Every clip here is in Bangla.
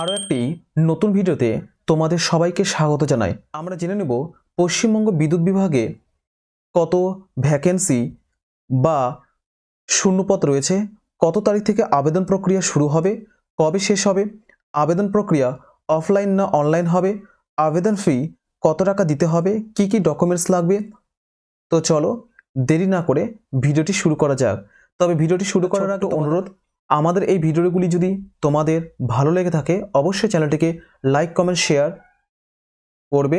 আরও একটি নতুন ভিডিওতে তোমাদের সবাইকে স্বাগত জানাই। আমরা জেনে নেব পশ্চিমবঙ্গ বিদ্যুৎ বিভাগে কত ভ্যাকেন্সি বা শূন্যপদ রয়েছে কত তারিখ থেকে আবেদন প্রক্রিয়া শুরু হবে কবে শেষ হবে আবেদন প্রক্রিয়া অফলাইন না অনলাইন হবে আবেদন ফি কত টাকা দিতে হবে কি কি ডকুমেন্টস লাগবে? তো চলো দেরি না করে ভিডিওটি শুরু করা যাক। তবে ভিডিওটি শুরু করার আগে অনুরোধ আমাদের এই ভিডিওগুলি যদি তোমাদের ভালো লেগে থাকে অবশ্যই চ্যানেলটিকে লাইক কমেন্ট শেয়ার করবে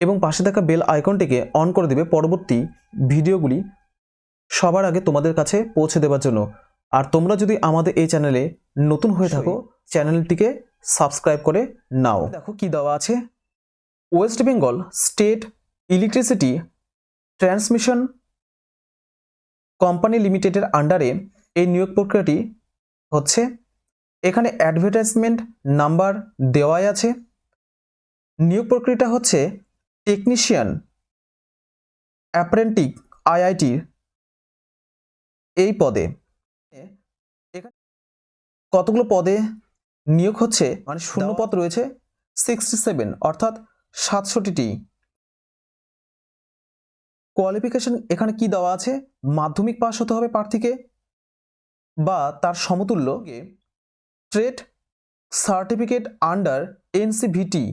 এবং পাশে থাকা বেল আইকনটিকে অন করে দেবে পরবর্তী ভিডিওগুলি সবার আগে তোমাদের কাছে পৌঁছে দেওয়ার জন্য। আর তোমরা যদি আমাদের এই চ্যানেলে নতুন হয়ে থাকো চ্যানেলটিকে সাবস্ক্রাইব করে নাও। দেখো কি দেওয়া আছে। West Bengal state electricity transmission company লিমিটেডের আন্ডারে এই নিয়োগ প্রক্রিয়াটি হচ্ছে, এখানে অ্যাডভার্টাইজমেন্ট নাম্বার দেওয়াই আছে। নিয়োগ প্রক্রিয়াটা হচ্ছে টেকনিশিয়ান অ্যাপ্রেন্টিক আইআইটির এই পদে। এখানে কতগুলো পদে নিয়োগ হচ্ছে? মানে শূন্য পদ রয়েছে সিক্সটি সেভেন অর্থাৎ সাতষট্টিটি। কোয়ালিফিকেশন এখানে কি দেওয়া আছে? মাধ্যমিক পাস হতে হবে প্রার্থীকে। বা তার সমতুল্য trade certificate under NCVT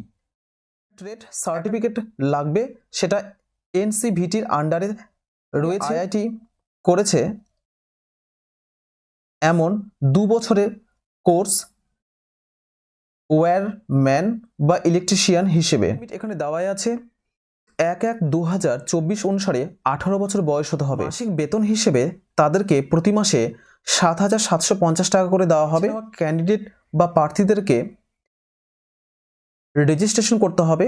trade certificate লাগবে সেটা এনসিভিটির আন্ডারে রয়েছে। আইআইটি করেছে। এমন দু বছরের কোর্স ওয়্যারম্যান বা ইলেকট্রিশিয়ান হিসেবে। এখানে দেওয়াই আছে। এক এক দু হাজার চব্বিশ অনুসারে আঠারো বছর বয়স হতে হবে। মাসিক বেতন হিসেবে তাদেরকে প্রতি মাসে সাত হাজার সাতশো পঞ্চাশ টাকা করে দেওয়া হবে। ক্যান্ডিডেট বা প্রার্থীদেরকে রেজিস্ট্রেশন করতে হবে।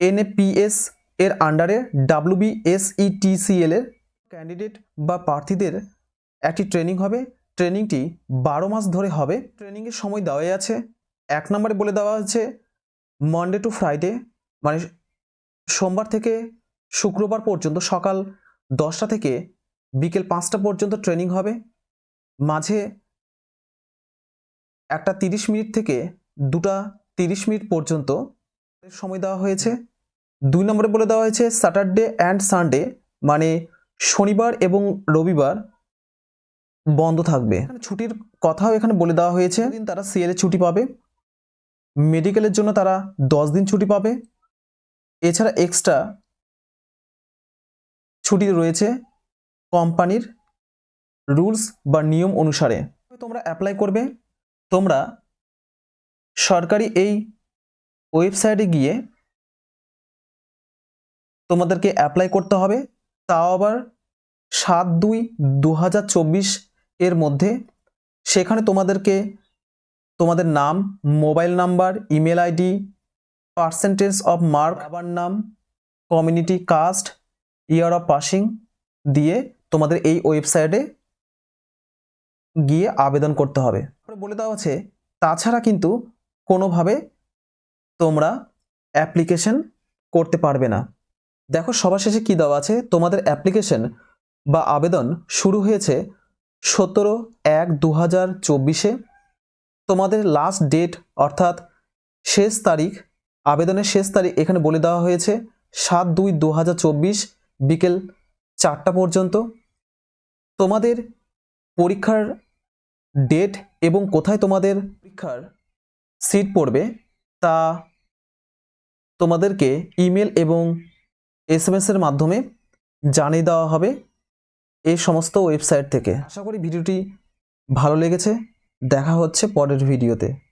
এনএপিএস এর আন্ডারে ডাব্লিউবিএসইটিসিএল এর ক্যান্ডিডেট বা প্রার্থীদের একটি ট্রেনিং হবে। ট্রেনিংটি বারো মাস ধরে হবে। ট্রেনিংয়ের সময় দেওয়াই আছে। এক নম্বরে বলে দেওয়া হচ্ছে মনডে টু ফ্রাইডে মানে সোমবার থেকে শুক্রবার পর্যন্ত সকাল দশটা থেকে বিকেল পাঁচটা পর্যন্ত ট্রেনিং হবে। মাঝে একটা তিরিশ মিনিট থেকে দুটা তিরিশ মিনিট পর্যন্ত সময় দেওয়া হয়েছে। দুই নম্বরে বলে দেওয়া হয়েছে স্যাটারডে অ্যান্ড সানডে মানে শনিবার এবং রবিবার বন্ধ থাকবে। ছুটির কথাও এখানে বলে দেওয়া হয়েছে। দিন তারা সিএল ছুটি পাবে। মেডিকেলের জন্য তারা দশ দিন ছুটি পাবে। এছাড়া এক্সট্রা ছুটি রয়েছে কোম্পানির রুলস বা নিয়ম অনুসারে তোমরা অ্যাপ্লাই করবে। তোমরা সরকারি এই ওয়েবসাইটে গিয়ে তোমাদেরকে অ্যাপ্লাই করতে হবে। তাও আবার সাত দুই দু এর মধ্যে সেখানে তোমাদেরকে তোমাদের নাম, mobile number, email ID, percentage of mark আবার নাম, community, caste, year of passing দিয়ে তোমাদের এই ওয়েবসাইটে গিয়ে আবেদন করতে হবে। বলে দেওয়া আছে তাছাড়া কিন্তু কোনোভাবে তোমরা অ্যাপ্লিকেশন করতে পারবে না। দেখো, সবার শেষে কী দেওয়া আছে? তোমাদের অ্যাপ্লিকেশন বা আবেদন শুরু হয়েছে সতেরো এক দু হাজার চব্বিশে। তোমাদের লাস্ট ডেট অর্থাৎ শেষ তারিখ, আবেদনের শেষ তারিখ এখানে বলে দেওয়া হয়েছে সাত দুই দু হাজার চব্বিশ বিকেল চারটা পর্যন্ত। তোমাদের পরীক্ষার ডেট এবং কোথায় তোমাদের পরীক্ষার সিট পড়বে তা তোমাদেরকে ইমেল এবং এস এম এসের মাধ্যমে জানিয়ে দেওয়া হবে এই সমস্ত ওয়েবসাইট থেকে। আশা করি ভিডিওটি ভালো লেগেছে। দেখা হচ্ছে পরের ভিডিওতে